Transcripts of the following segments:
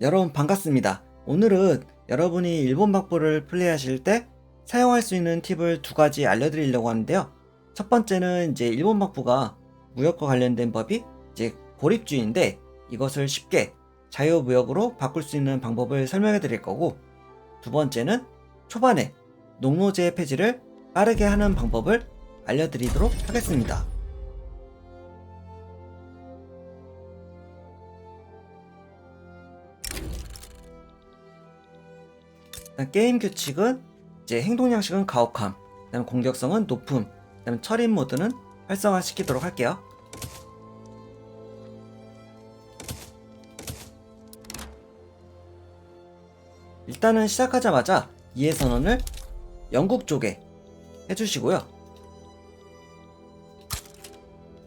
여러분 반갑습니다. 오늘은 여러분이 일본 박보를 플레이하실 때 사용할 수 있는 팁을 두 가지 알려드리려고 하는데요. 첫 번째는 이제 일본 박보가 무역과 관련된 법이 이제 고립주의인데 이것을 쉽게 자유무역으로 바꿀 수 있는 방법을 설명해 드릴 거고 두 번째는 초반에 농노제 폐지를 빠르게 하는 방법을 알려드리도록 하겠습니다. 게임 규칙은 이제 행동 양식은 가혹함, 그다음 공격성은 높음, 그다음 철인 모드는 활성화 시키도록 할게요. 일단은 시작하자마자 이해 선언을 영국 쪽에 해주시고요.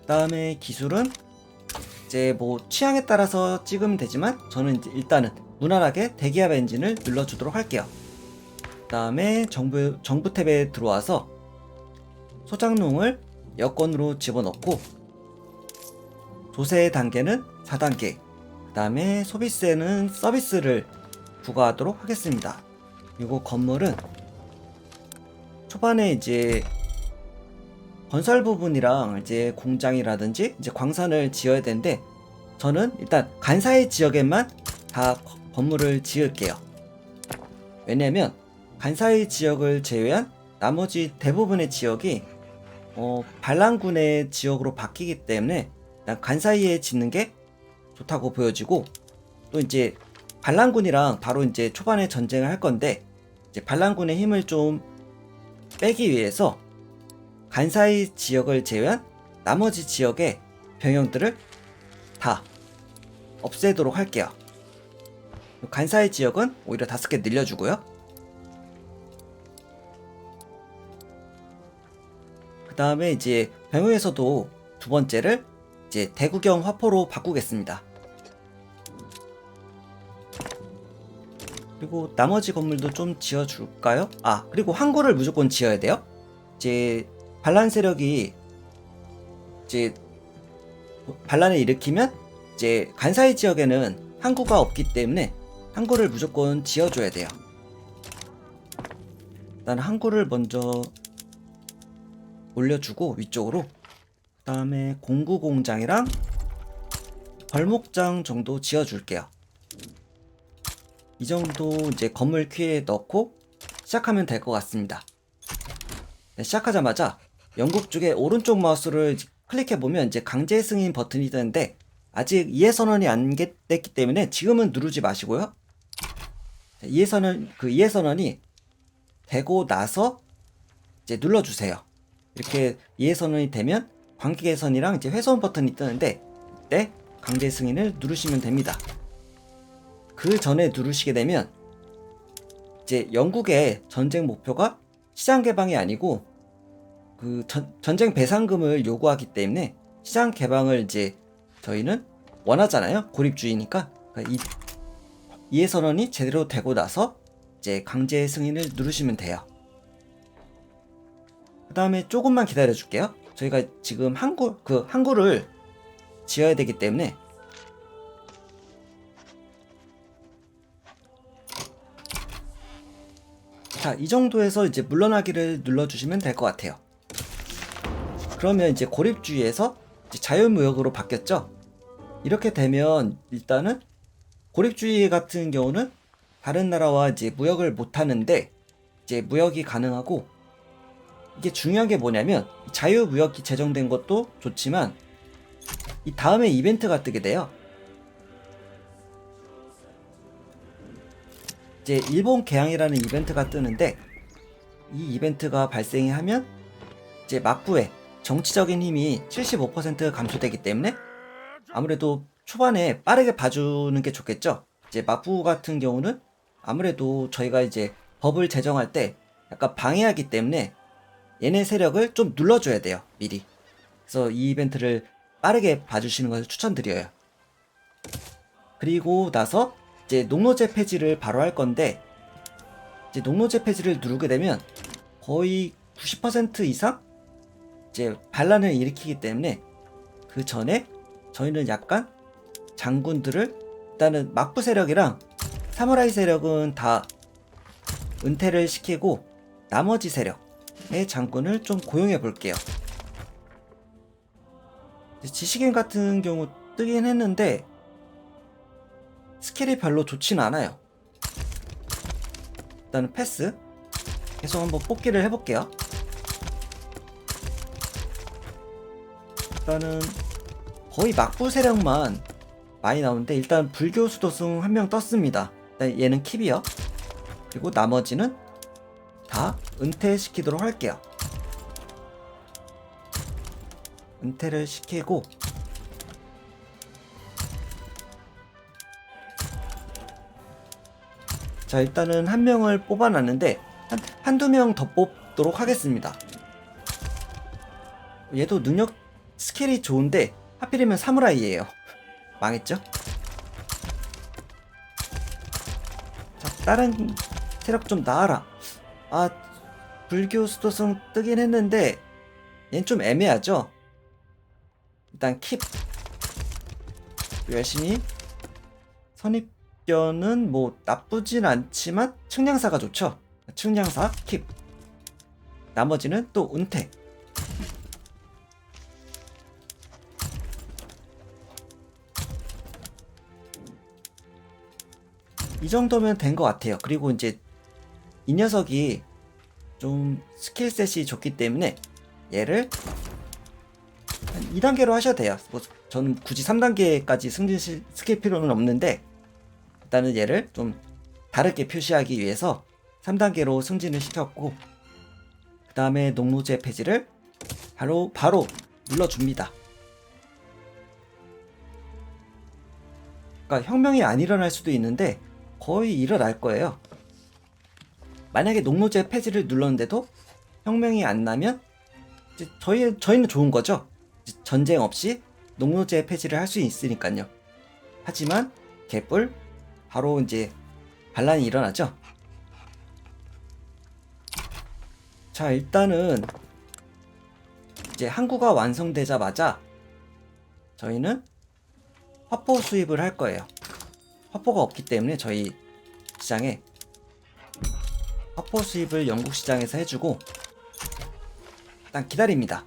그다음에 기술은 이제 뭐 취향에 따라서 찍으면 되지만 저는 일단은 무난하게 대기압 엔진을 눌러주도록 할게요. 그 다음에 정부, 정부 탭에 들어와서 소장농을 여권으로 집어넣고 조세 단계는 4단계 그 다음에 소비세는 서비스를 부과하도록 하겠습니다. 그리고 건물은 초반에 이제 건설 부분이랑 이제 공장이라든지 이제 광산을 지어야 되는데 저는 일단 간사이 지역에만 다 거- 건물을 지을게요. 왜냐면 간사이 지역을 제외한 나머지 대부분의 지역이 어, 반란군의 지역으로 바뀌기 때문에 간사이에 짓는 게 좋다고 보여지고 또 이제 반란군이랑 바로 이제 초반에 전쟁을 할 건데 이제 반란군의 힘을 좀 빼기 위해서 간사이 지역을 제외한 나머지 지역의 병영들을 다 없애도록 할게요. 간사이 지역은 오히려 다섯 개 늘려주고요. 그 다음에 이제 병영에서도 두 번째를 이제 대구경 화포로 바꾸겠습니다. 그리고 나머지 건물도 좀 지어줄까요? 아, 그리고 항구를 무조건 지어야 돼요. 이제 반란 세력이 이제 반란을 일으키면 이제 간사이 지역에는 항구가 없기 때문에 항구를 무조건 지어줘야 돼요. 일단 항구를 먼저 올려주고 위쪽으로 그 다음에 공구 공장이랑 벌목장 정도 지어줄게요. 이 정도 이제 건물 퀴에 넣고 시작하면 될 것 같습니다. 네, 시작하자마자 영국 쪽에 오른쪽 마우스를 클릭해 보면 이제 강제 승인 버튼이 뜨는데 아직 이해 선언이 안 게- 됐기 때문에 지금은 누르지 마시고요. 자, 이해 선언 그 이해 선언이 되고 나서 이제 눌러 주세요. 이렇게 이해 선언이 되면 관계 개선이랑 이제 훼손 버튼이 뜨는데 이때 강제 승인을 누르시면 됩니다. 그 전에 누르시게 되면 이제 영국의 전쟁 목표가 시장 개방이 아니고 그 전, 전쟁 배상금을 요구하기 때문에 시장 개방을 이제 저희는 원하잖아요. 고립주의니까 그러니까 이 이해 선언이 제대로 되고 나서 이제 강제 승인을 누르시면 돼요. 그 다음에 조금만 기다려 줄게요. 저희가 지금 항구 그 항구를 지어야 되기 때문에 자, 이 정도에서 이제 물러나기를 눌러주시면 될 것 같아요. 그러면 이제 고립주의에서 이제 자유무역으로 바뀌었죠? 이렇게 되면 일단은 고립주의 같은 경우는 다른 나라와 이제 무역을 못 하는데 이제 무역이 가능하고 이게 중요한 게 뭐냐면 자유무역이 제정된 것도 좋지만 이 다음에 이벤트가 뜨게 돼요. 이제 일본 개항이라는 이벤트가 뜨는데 이 이벤트가 발생이 하면 이제 막부에 정치적인 힘이 75% 감소되기 때문에 아무래도 초반에 빠르게 봐주는 게 좋겠죠. 이제 막부 같은 경우는 아무래도 저희가 이제 법을 제정할 때 약간 방해하기 때문에 얘네 세력을 좀 눌러줘야 돼요. 미리. 그래서 이 이벤트를 빠르게 봐주시는 것을 추천드려요. 그리고 나서 이제 농노제 폐지를 바로 할 건데 이제 농노제 폐지를 누르게 되면 거의 90% 이상 이제 반란을 일으키기 때문에 그 전에 저희는 약간 장군들을 일단은 막부 세력이랑 사무라이 세력은 다 은퇴를 시키고 나머지 세력 의 장군을 좀 고용해 볼게요. 지식인 같은 경우 뜨긴 했는데 스킬이 별로 좋진 않아요. 일단은 패스. 계속 한번 뽑기를 해볼게요. 일단은 거의 막부 세력만 많이 나오는데 일단 불교 수도승 한 명 떴습니다. 일단 얘는 킵이요. 그리고 나머지는 다 은퇴시키도록 할게요. 은퇴를 시키고 자 일단은 한 명을 뽑아놨는데 한, 한두 명 더 뽑도록 하겠습니다 얘도 능력 스킬이 좋은데 하필이면 사무라이예요 망했죠? 자 다른 세력 좀 나와라 아 불교 수도성 뜨긴 했는데 얘는 좀 애매하죠? 일단 킵. 열심히. 선입견은 뭐 나쁘진 않지만 측량사가 좋죠. 측량사 킵. 나머지는 또 은퇴. 이 정도면 된 것 같아요. 그리고 이제 이 녀석이 좀 스킬셋이 좋기 때문에 얘를 한 2단계로 하셔도 돼요. 뭐 저는 굳이 3단계까지 승진 시- 스킬 필요는 없는데 일단은 얘를 좀 다르게 표시하기 위해서 3단계로 승진을 시켰고 그 다음에 농노제 폐지를 바로 바로 눌러줍니다. 그러니까 혁명이 안 일어날 수도 있는데 거의 일어날 거예요. 만약에 농노제 폐지를 눌렀는데도 혁명이 안 나면 저희 저희는 좋은 거죠. 전쟁 없이 농노제 폐지를 할 수 있으니까요. 하지만 개뿔 바로 이제 반란이 일어나죠. 자 일단은 이제 항구가 완성되자마자 저희는 화포 수입을 할 거예요. 화포가 없기 때문에 저희 시장에 화포 수입을 영국 시장에서 해주고 일단 기다립니다.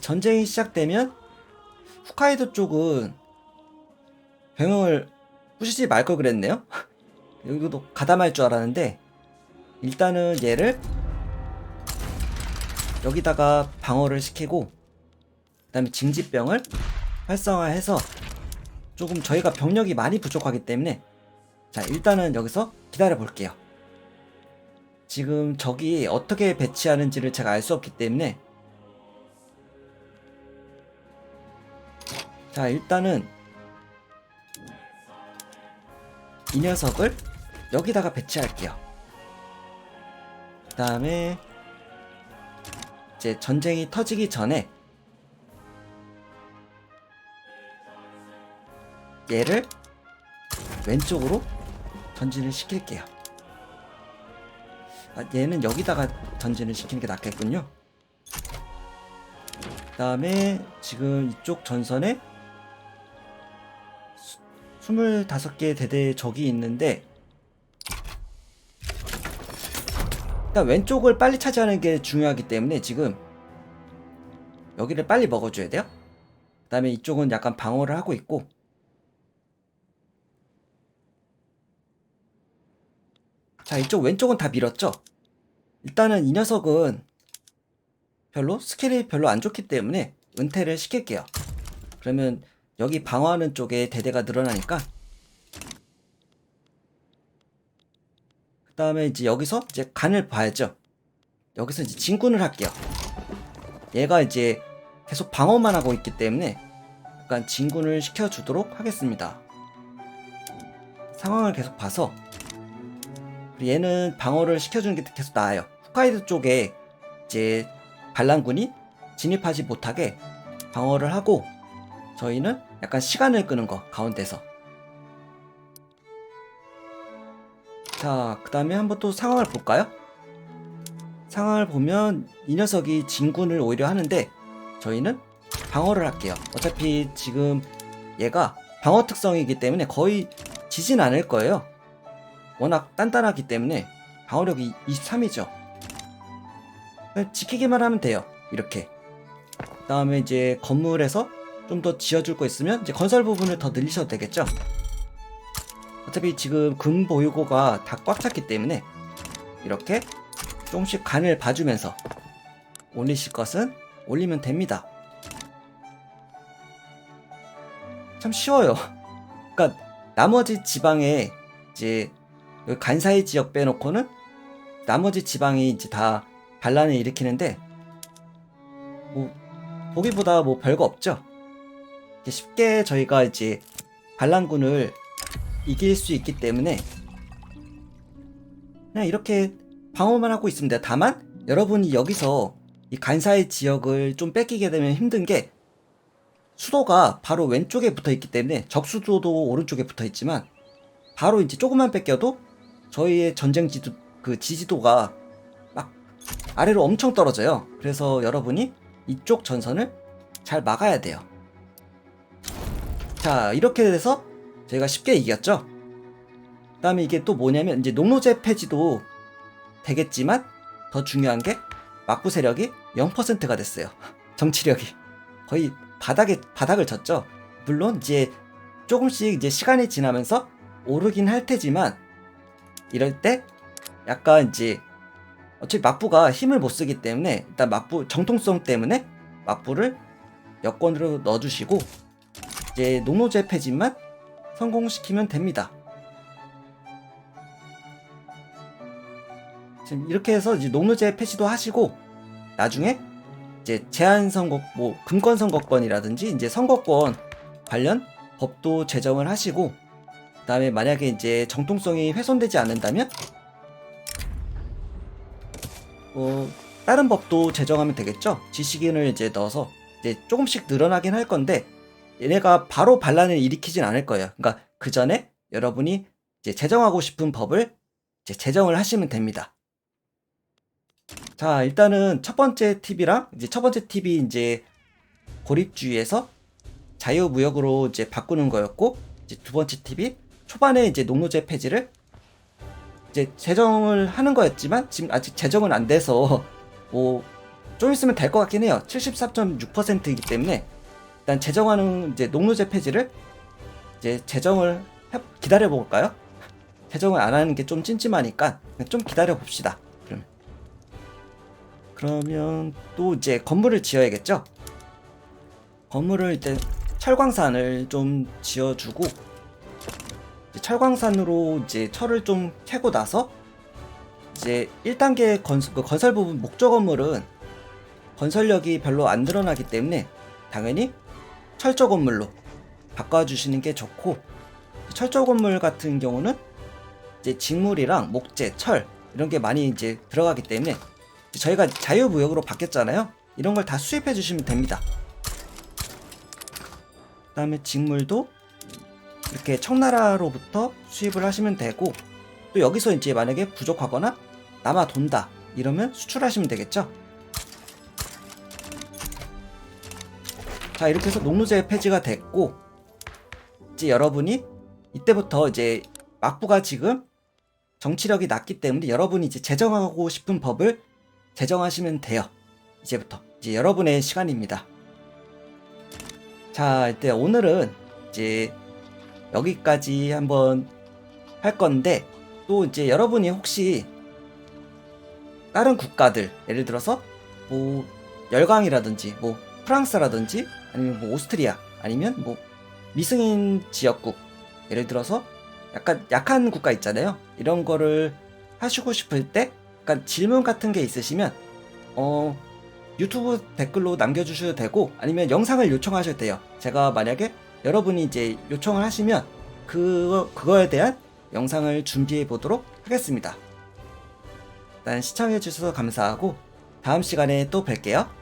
전쟁이 시작되면 홋카이도 쪽은 병영을 부시지 말 걸 그랬네요. 여기도 가담할 줄 알았는데 일단은 얘를 여기다가 방어를 시키고 그 다음에 징지병을 활성화해서 조금 저희가 병력이 많이 부족하기 때문에 자 일단은 여기서 기다려 볼게요. 지금 적이 어떻게 배치하는지를 제가 알 수 없기 때문에 자 일단은 이 녀석을 여기다가 배치할게요. 그 다음에 이제 전쟁이 터지기 전에 얘를 왼쪽으로 전진을 시킬게요. 아, 얘는 여기다가 전진을 시키는 게 낫겠군요. 그 다음에 지금 이쪽 전선에 25개 대대 적이 있는데 일단 왼쪽을 빨리 차지하는 게 중요하기 때문에 지금 여기를 빨리 먹어줘야 돼요. 그 다음에 이쪽은 약간 방어를 하고 있고 자 이쪽 왼쪽은 다 밀었죠? 일단은 이 녀석은 별로 스킬이 별로 안 좋기 때문에 은퇴를 시킬게요. 그러면 여기 방어하는 쪽에 대대가 늘어나니까. 그 다음에 이제 여기서 이제 간을 봐야죠. 여기서 이제 진군을 할게요. 얘가 이제 계속 방어만 하고 있기 때문에 약간 진군을 시켜주도록 하겠습니다. 상황을 계속 봐서 얘는 방어를 시켜주는 게 계속 나아요. 홋카이도 쪽에 이제 반란군이 진입하지 못하게 방어를 하고 저희는 약간 시간을 끄는 거 가운데서 자 그 다음에 한번 또 상황을 볼까요? 상황을 보면 이 녀석이 진군을 오히려 하는데 저희는 방어를 할게요. 어차피 지금 얘가 방어 특성이기 때문에 거의 지진 않을 거예요. 워낙 단단하기 때문에 방어력이 23이죠. 지키기만 하면 돼요. 이렇게. 그 다음에 이제 건물에서 좀 더 지어줄 거 있으면 이제 건설 부분을 더 늘리셔도 되겠죠. 어차피 지금 금 보유고가 다 꽉 찼기 때문에 이렇게 조금씩 간을 봐주면서 올리실 것은 올리면 됩니다. 참 쉬워요. 그러니까 나머지 지방에 이제 간사이 지역 빼놓고는 나머지 지방이 이제 다 반란을 일으키는데 뭐 보기보다 뭐 별거 없죠. 쉽게 저희가 이제 반란군을 이길 수 있기 때문에 그냥 이렇게 방어만 하고 있습니다. 다만 여러분이 여기서 이 간사의 지역을 좀 뺏기게 되면 힘든 게 수도가 바로 왼쪽에 붙어 있기 때문에 적수도도 오른쪽에 붙어 있지만 바로 이제 조금만 뺏겨도 저희의 전쟁 지도 그 지지도가 막 아래로 엄청 떨어져요. 그래서 여러분이 이쪽 전선을 잘 막아야 돼요. 자, 이렇게 돼서 저희가 쉽게 이겼죠. 그 다음에 이게 또 뭐냐면 이제 농노제 폐지도 되겠지만 더 중요한 게 막부 세력이 0%가 됐어요. 정치력이 거의 바닥에 바닥을 쳤죠. 물론 이제 조금씩 이제 시간이 지나면서 오르긴 할 테지만 이럴 때 약간 이제 어차피 막부가 힘을 못 쓰기 때문에 일단 막부 정통성 때문에 막부를 여권으로 넣어주시고 이제 농노제 폐지만 성공시키면 됩니다. 지금 이렇게 해서 이제 농노제 폐지도 하시고 나중에 이제 제한 선거 뭐 금권 선거권이라든지 이제 선거권 관련 법도 제정을 하시고 그 다음에 만약에 이제 정통성이 훼손되지 않는다면 어 다른 법도 제정하면 되겠죠. 지식인을 이제 넣어서 이제 조금씩 늘어나긴 할 건데 얘네가 바로 반란을 일으키진 않을 거예요. 그러니까 그 전에 여러분이 이제 제정하고 싶은 법을 이제 제정을 하시면 됩니다. 자, 일단은 첫 번째 팁이랑 이제 첫 번째 팁이 이제 고립주의에서 자유무역으로 이제 바꾸는 거였고 이제 두 번째 팁이 초반에 이제 농노제 폐지를 이제 제정을 하는 거였지만 지금 아직 제정은 안 돼서 뭐 좀 있으면 될 것 같긴 해요. 74.6%이기 때문에 일단 제정하는 이제 농노제 폐지를 이제 제정을 해- 기다려 볼까요? 제정을 안 하는 게 좀 찜찜하니까 좀 기다려 봅시다. 그러면 그러면 또 이제 건물을 지어야겠죠? 건물을 이제 철광산을 좀 지어주고 철광산으로 이제 철을 좀 캐고 나서 이제 1단계 건설, 그 건설 부분 목조 건물은 건설력이 별로 안 드러나기 때문에 당연히 철조 건물로 바꿔주시는 게 좋고 철조 건물 같은 경우는 이제 직물이랑 목재, 철 이런 게 많이 이제 들어가기 때문에 저희가 자유무역으로 바뀌었잖아요. 이런 걸 다 수입해 주시면 됩니다. 그 다음에 직물도 이렇게 청나라로부터 수입을 하시면 되고 또 여기서 이제 만약에 부족하거나 남아 돈다 이러면 수출하시면 되겠죠. 자 이렇게 해서 농노제 폐지가 됐고 이제 여러분이 이때부터 이제 막부가 지금 정치력이 낮기 때문에 여러분이 이제 제정하고 싶은 법을 제정하시면 돼요. 이제부터 이제 여러분의 시간입니다. 자, 일단 오늘은 이제 여기까지 한번 할 건데 또 이제 여러분이 혹시 다른 국가들 예를 들어서 뭐 열강이라든지 뭐 프랑스라든지 아니면 뭐 오스트리아 아니면 뭐 미승인 지역국 예를 들어서 약간 약한 국가 있잖아요. 이런 거를 하시고 싶을 때 약간 질문 같은 게 있으시면 어 유튜브 댓글로 남겨주셔도 되고 아니면 영상을 요청하셔도 돼요. 제가 만약에 여러분이 이제 요청을 하시면 그거 그거에 대한 영상을 준비해 보도록 하겠습니다. 일단 시청해 주셔서 감사하고 다음 시간에 또 뵐게요.